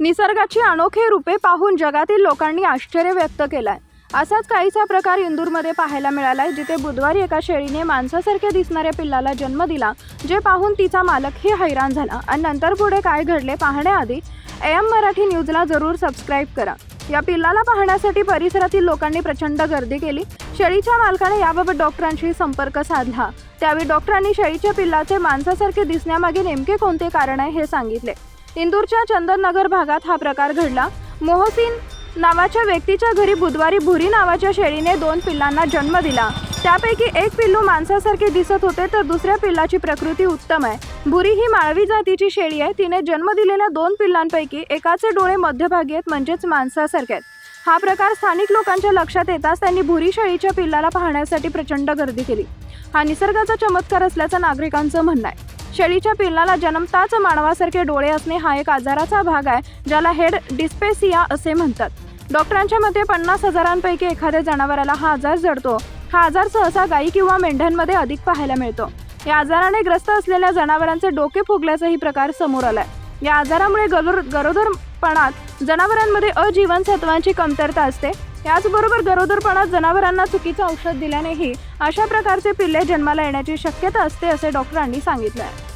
निसर्गाची अनोखे रूपे पाहून जगातील लोकांनी आश्चर्य व्यक्त केलंय. असाच काहीसा प्रकार इंदूरमध्ये पाहायला मिळालाय जिथे बुधवारी एका शेळीने माणसासारख्या दिसणाऱ्या पिल्लाला जन्म दिला जे पाहून तिचा मालकही हैराण झाला. आणि नंतर पुढे काय घडले पाहण्याआधी एम मराठी न्यूजला जरूर सबस्क्राईब करा. या पिल्लाला पाहण्यासाठी परिसरातील लोकांनी प्रचंड गर्दी केली. शेळीच्या मालकाने याबाबत डॉक्टरांशी संपर्क साधला. त्यावेळी डॉक्टरांनी शेळीच्या पिल्लाचे माणसासारखे दिसण्यामागे नेमके कोणते कारण आहे हे सांगितले. इंदूरच्या चंदननगर भागात हा प्रकार घडला. मोहसिन नावाच्या व्यक्तीच्या घरी बुधवारी भुरी नावाच्या शेळीने दोन पिल्लांना जन्म दिला. त्यापैकी एक पिल्लू माणसासारखे दिसत होते तर दुसऱ्या पिल्लाची प्रकृती उत्तम आहे. भुरी ही माळवी जातीची शेळी आहे. तिने जन्म दिलेल्या दोन पिल्लांपैकी एकाचे डोळे मध्यभागी आहेत म्हणजेच माणसासारखे आहेत. हा प्रकार स्थानिक लोकांच्या लक्षात येताच त्यांनी भुरी शेळीच्या पिल्लाला पाहण्यासाठी प्रचंड गर्दी केली. हा निसर्गाचा चमत्कार असल्याचं नागरिकांचं म्हणणं आहे. शेळीच्या पिल्लाला जन्मताच मानवासारखे डोळे असणे हा एक आजाराचा भाग आहे ज्याला हेड डिस्पेसिया असे म्हणतात. डॉक्टरांच्या मते पन्नास हजारांपैकी एखाद्या जनावराला हा आजार जडतो. हा आजार सहसा गायी किंवा मेंढ्यांमध्ये अधिक पाहायला मिळतो. या आजाराने ग्रस्त असलेल्या जनावरांचे डोके फुगल्याचाही प्रकार समोर आलाय. या आजारामुळे गरोर गरोदरपणात जनावरांमध्ये अजीवनसत्वांची कमतरता असते. याचबरोबर गरोदरपणात जनावरांना चुकीचं औषध दिल्यानेही अशा प्रकारचे पिल्ले जन्माला येण्याची शक्यता असते असे डॉक्टरांनी सांगितलं आहे